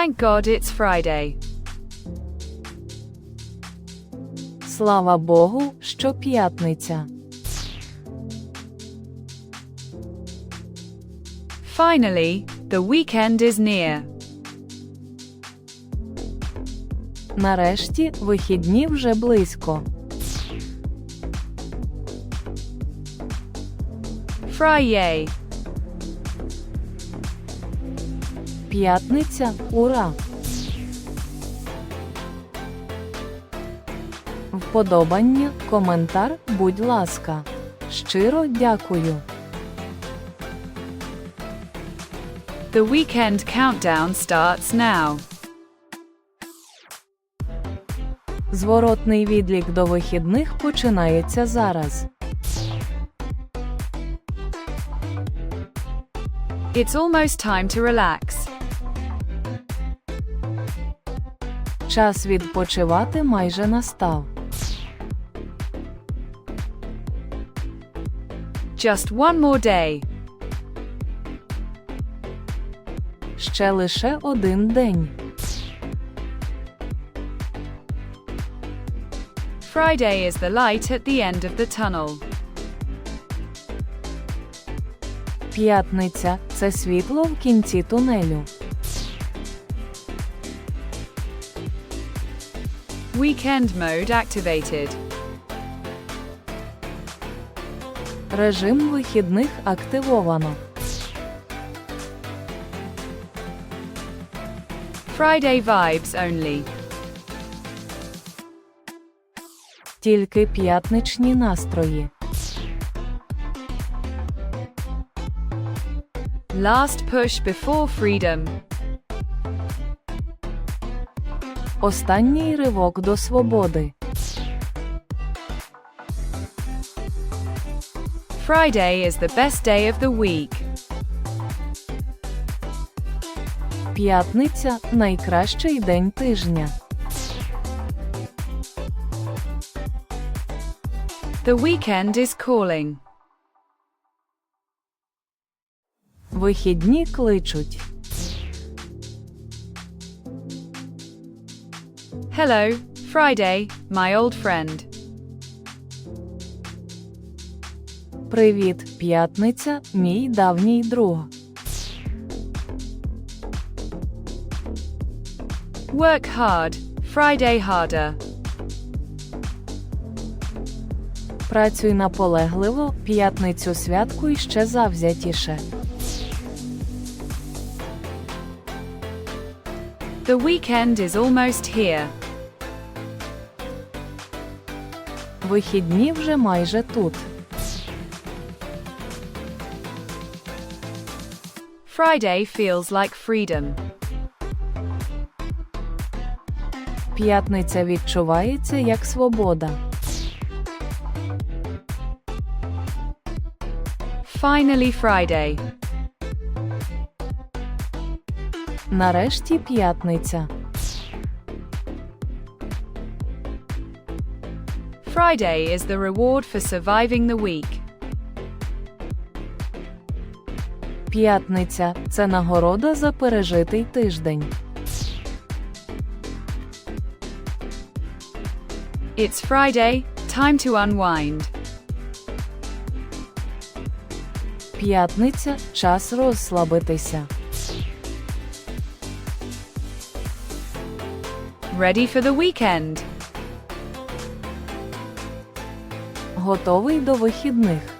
Thank God it's Friday. Слава Богу, що п'ятниця. Finally, the weekend is near. Нарешті вихідні вже близько. Friday. П'ятниця, ура! Вподобання, коментар, будь ласка. Щиро дякую. The weekend countdown starts now. Зворотний відлік до вихідних починається зараз. It's almost time to relax. Час відпочивати майже настав. Just one more day. Ще лише один день. Friday is the light at the end of the tunnel. П'ятниця це світло в кінці тунелю. Weekend mode activated. Режим вихідних активовано. Friday vibes only. Тільки п'ятничні настрої. Last push before freedom. Останній ривок до свободи. Friday is the best day of the week. П'ятниця найкращий день тижня. The weekend is calling. Вихідні кличуть. Hello, Friday, my old friend. Привіт, п'ятниця, мій давній друг. Work hard, Friday harder. Працюй наполегливо, п'ятницю святкуй ще завзятіше. The weekend is almost here. Вихідні вже майже тут. Friday feels like freedom. П'ятниця відчувається як свобода. Finally, Friday. Нарешті п'ятниця. Friday is the reward for surviving the week. П'ятниця це нагорода за пережитий тиждень. It's Friday, time to unwind. П'ятниця час розслабитися. Ready for the weekend. Готовий до вихідних.